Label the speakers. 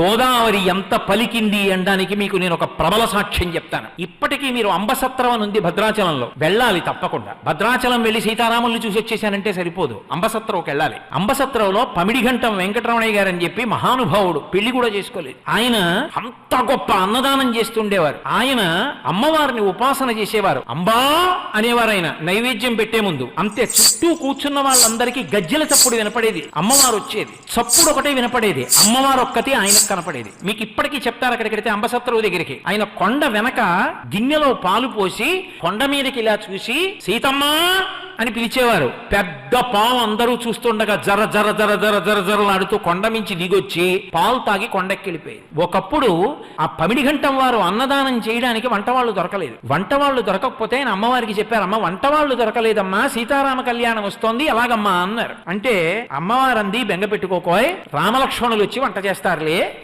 Speaker 1: గోదావరి ఎంత పలికింది అనడానికి మీకు నేను ఒక ప్రబల సాక్ష్యం చెప్తాను. ఇప్పటికీ మీరు అంబసత్రం అని ఉంది భద్రాచలంలో. వెళ్ళాలి తప్పకుండా. భద్రాచలం వెళ్ళి సీతారాముల్ని చూసి వచ్చేసానంటే సరిపోదు. అంబసత్రంకి వెళ్ళాలి. అంబసత్రంలో పమిడిఘంటం వెంకటరమణయ్య గారు అని చెప్పి మహానుభావుడు పెళ్ళి కూడా చేసుకోలేదు. ఆయన అంత గొప్ప అన్నదానం చేస్తుండేవారు. ఆయన అమ్మవారిని ఉపాసన చేసేవారు. అంబా అనేవారు ఆయన నైవేద్యం పెట్టే ముందు. అంతే చుట్టూ కూర్చున్న వాళ్ళందరికీ గజ్జెల చప్పుడు వినపడేది. అమ్మవారు వచ్చేది. చప్పుడు ఒకటే వినపడేది. అమ్మవారు ఒక్కటి మనకు కనపడేది. మీకు ఇప్పటికీ చెప్తారు అక్కడికెడితే అంబసత్రువు దగ్గరికి. ఆయన కొండ వెనక గిన్నెలో పాలు పోసి కొండ మీదకి ఇలా చూసి సీతమ్మా! అని పిలిచేవారు. పెద్ద పాము అందరూ చూస్తుండగా జర జర జర జర జర జరలాడుతూ కొండ మించి దిగొచ్చి పాలు తాగి కొండెక్కెళ్ళిపోయేది ఒకప్పుడు ఆ పమిడిఘంటం వారు అన్నదానం చేయడానికి వంటవాళ్ళు దొరకలేదు. వంటవాళ్ళు దొరకకపోతే ఆయన అమ్మవారికి చెప్పారమ్మ వంటవాళ్ళు దొరకలేదమ్మా సీతారామ కళ్యాణం వస్తోంది ఎలాగమ్మా అన్నారు. అంటే అమ్మవారంది బెంగ పెట్టుకోకోయ్ రామలక్ష్మణులు వచ్చి వంట చేస్తారులే